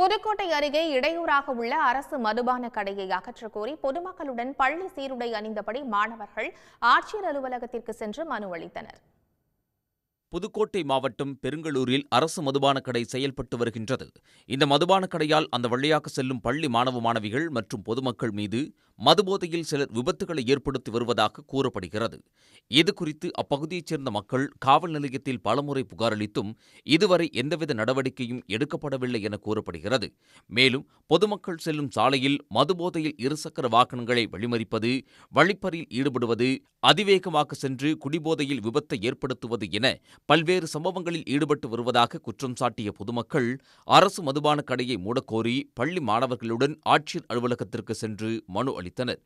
புதுக்கோட்டை அருகே இடையூறாக உள்ள அரசு மதுபான கடையை அகற்றக் கோரி பொதுமக்களுடன் பள்ளி சீருடை அணிந்தபடி மாணவர்கள் ஆட்சியர் அலுவலகத்திற்கு சென்று மனு அளித்தனர். புதுக்கோட்டை மாவட்டம் பெருங்களூரில் அரசு மதுபான கடை செயல்பட்டு வருகின்றது. இந்த மதுபான கடையால் அந்த வழியாக செல்லும் பள்ளி மாணவ மாணவிகள் மற்றும் பொதுமக்கள் மீது மதுபோதையில் சிலர் விபத்துகளை ஏற்படுத்தி வருவதாக கூறப்படுகிறது. இது குறித்து அப்பகுதியைச் சேர்ந்த மக்கள் காவல் நிலையத்தில் பலமுறை புகாரளித்தும் இதுவரை எந்தவித நடவடிக்கையும் எடுக்கப்படவில்லை என கூறப்படுகிறது. மேலும் பொதுமக்கள் செல்லும் சாலையில் மதுபோதையில் இருசக்கர வாகனங்களை வழிமறிப்பது வழிப்பறியில் ஈடுபடுவது அதிவேகமாக சென்று குடிபோதையில் விபத்தை ஏற்படுத்துவது என பல்வேறு சம்பவங்களில் ஈடுபட்டு வருவதாக குற்றம் சாட்டிய பொதுமக்கள் அரசு மதுபான கடையை மூடக்கோரி பள்ளி மாணவர்களுடன் ஆட்சியர் அலுவலகத்திற்கு சென்று மனு அளித்தனர்.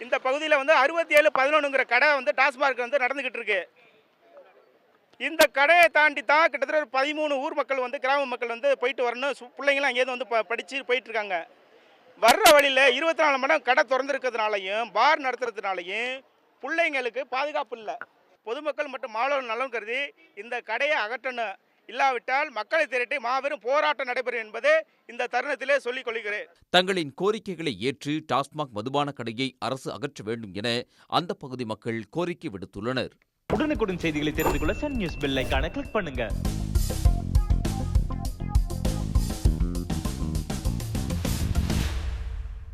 இந்த பகுதியில் வந்து அறுபத்தி ஏழு பதினொன்றுங்கிற கடை வந்து டாஸ்மார்க் வந்து நடந்துக்கிட்டு இருக்கு. இந்த கடையை தாண்டி தான் கிட்டத்தட்ட ஒரு பதிமூணு ஊர் மக்கள் வந்து கிராம மக்கள் வந்து போயிட்டு வரணும். சு- பிள்ளைங்களாம் அங்கேருந்து வந்து படிச்சு படித்து போயிட்டு இருக்காங்க. வர்ற வழியில் இருபத்தி நாலு மணி கடை திறந்துருக்கிறதுனாலையும் பார் நடத்துறதுனாலையும் பிள்ளைங்களுக்கு பாதுகாப்பு இல்லை. பொதுமக்கள் மற்றும் மாணவர்கள் நலன் கருதி இந்த கடையை அகற்றணும் இல்லாவிட்டால் மக்களை திரட்டி மாபெரும் போராட்டம் நடைபெறும் என்பதை இந்த தருணத்திலே சொல்லிக் கொள்கிறேன். தங்களின் கோரிக்கைகளை ஏற்று டாஸ்மாக் மதுபான கடையை அரசு அகற்ற வேண்டும் என அந்த பகுதி மக்கள் கோரிக்கை விடுத்துள்ளனர். உடனுக்குடன் செய்திகளை தெரிந்து கொள்ள சன் நியூஸ் பெல் ஐகானை கிளிக் பண்ணுங்க.